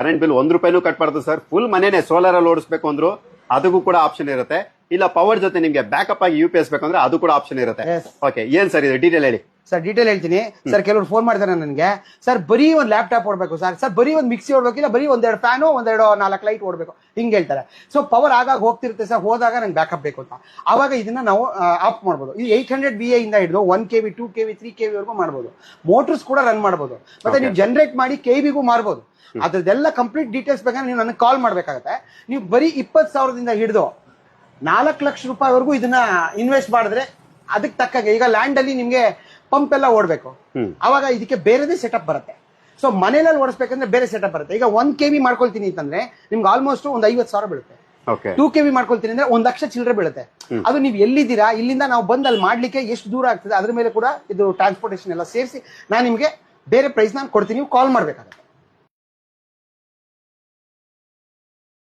Current bill ಒಂದ್ ರೂಪಾಯಿನೂ ಕಟ್ಬಾರ್ದು ಸರ್. ಫುಲ್ ಮನೇನೆ ಸೋಲಾರ್ ಅಲ್ಲಿ ಓಡಿಸ್ಬೇಕು ಅಂದ್ರು ಅದಕ್ಕೂ ಕೂಡ ಆಪ್ಷನ್ ಇರುತ್ತೆ. ಇಲ್ಲ ಪವರ್ ಜೊತೆ ನಿಮ್ಗೆ ಬ್ಯಾಕಪ್ ಆಗಿ ಯು ಪಿ ಎಸ್ ಬೇಕಂದ್ರೆ ಅದು ಕೂಡ ಆಪ್ಷನ್ ಇರುತ್ತೆ. ಓಕೆ ಏನ್ ಸರ್ ಇದು ಡೀಟೇಲ್ ಹೇಳಿ? ಸರ್ ಡೀಟೇಲ್ ಹೇಳ್ತೀನಿ. ಸರ್ ಕೆಲವರು ಫೋನ್ ಮಾಡ್ತಾರೆ ನನಗೆ. ಸರ್ ಬರೀ ಒಂದು ಲ್ಯಾಪ್ಟಾಪ್ ಓಡಬೇಕು ಸರ್ ಸರ್ ಬರೀ ಒಂದು ಮಿಕ್ಸಿ ಓಡಬೇಕು ಇಲ್ಲ ಬರೀ ಒಂದೆರಡು ಫ್ಯಾನು ಒಂದೆರಡು ನಾಲ್ಕು ಲೈಟ್ ಓಡಬೇಕು. ಹಿಂಗೆ ಹೇಳ್ತಾರೆ. ಸೊ ಪವರ್ ಆಗಾಗ ಹೋಗ್ತಿರುತ್ತೆ ಸರ್ ಹೋದಾಗ ನಂಗೆ ಬ್ಯಾಕಪ್ ಬೇಕು ಅಂತ. ಆವಾಗ ಇದನ್ನ ನಾವು ಆಫ್ ಮಾಡ್ಬೋದು. ಇದು ಏಟ್ ಹಂಡ್ರೆಡ್ ಬಿ ಇಂದ ಹಿಡಿದು one K V two K V three K ವಿವರೆಗೂ ಮಾಡ್ಬೋದು. ಮೋಟರ್ಸ್ ಕೂಡ ರನ್ ಮಾಡ್ಬೋದು. ಮತ್ತೆ ನೀವು ಜನರೇಟ್ ಮಾಡಿ ಕೆ ವಿಗೂ ಮಾರ್ಬೋದು. ಅದ್ರದ್ದೆಲ್ಲ ಕಂಪ್ಲೀಟ್ ಡೀಟೇಲ್ಸ್ ಬೇಕಾದ್ರೆ ನೀವು ನನಗೆ ಕಾಲ್ ಮಾಡಬೇಕಾಗತ್ತೆ. ನೀವು ಬರೀ ಇಪ್ಪತ್ತು ಸಾವಿರದಿಂದ ಹಿಡಿದು ನಾಲ್ಕು ಲಕ್ಷ ರೂಪಾಯಿವರೆಗೂ ಇದನ್ನ ಇನ್ವೆಸ್ಟ್ ಮಾಡಿದ್ರೆ ಅದಕ್ಕೆ ತಕ್ಕಾಗೆ. ಈಗ ಲ್ಯಾಂಡ್ ಅಲ್ಲಿ ನಿಮ್ಗೆ ಪಂಪ್ ಎಲ್ಲ ಓಡಬೇಕು. ಅವಾಗ ಇದಕ್ಕೆ ಬೇರೆದೇ ಸೆಟಪ್ ಬರುತ್ತೆ. ಸೊ ಮನೇಲಿ ಓಡಿಸ್ಬೇಕಂದ್ರೆ ಬೇರೆ ಸೆಟಪ್ ಬರುತ್ತೆ. ಈಗ ಒಂದ್ ಕೆ ವಿ ಮಾಡ್ಕೊಳ್ತೀನಿ ಅಂತಂದ್ರೆ ನಿಮ್ಗೆ ಆಲ್ಮೋಸ್ಟ್ ಒಂದ್ ಐವತ್ ಸಾವಿರ ಬೀಳುತ್ತೆ. ಟೂ ಕೆ ವಿ ಮಾಡ್ಕೊಳ್ತೀನಿ ಅಂದ್ರೆ ಒಂದ್ ಲಕ್ಷ ಚಿಲ್ಲರೆ ಬೀಳುತ್ತೆ. ಅದು ನೀವು ಎಲ್ಲಿದ್ದೀರಾ? ಇಲ್ಲಿಂದ ನಾವು ಬಂದ್ ಅಲ್ಲಿ ಮಾಡ್ಲಿಕ್ಕೆ ಎಷ್ಟು ದೂರ ಆಗ್ತದೆ? ಅದ್ರ ಮೇಲೆ ಕೂಡ ಇದು ಟ್ರಾನ್ಸ್ಪೋರ್ಟೇಷನ್ ಎಲ್ಲ ಸೇರಿಸಿ ನಾನು ನಿಮಗೆ ಬೇರೆ ಪ್ರೈಸ್ ನಾನು ಕೊಡ್ತೀನಿ ನೀವು ಕಾಲ್ ಮಾಡ್ಬೇಕಾಗುತ್ತೆ.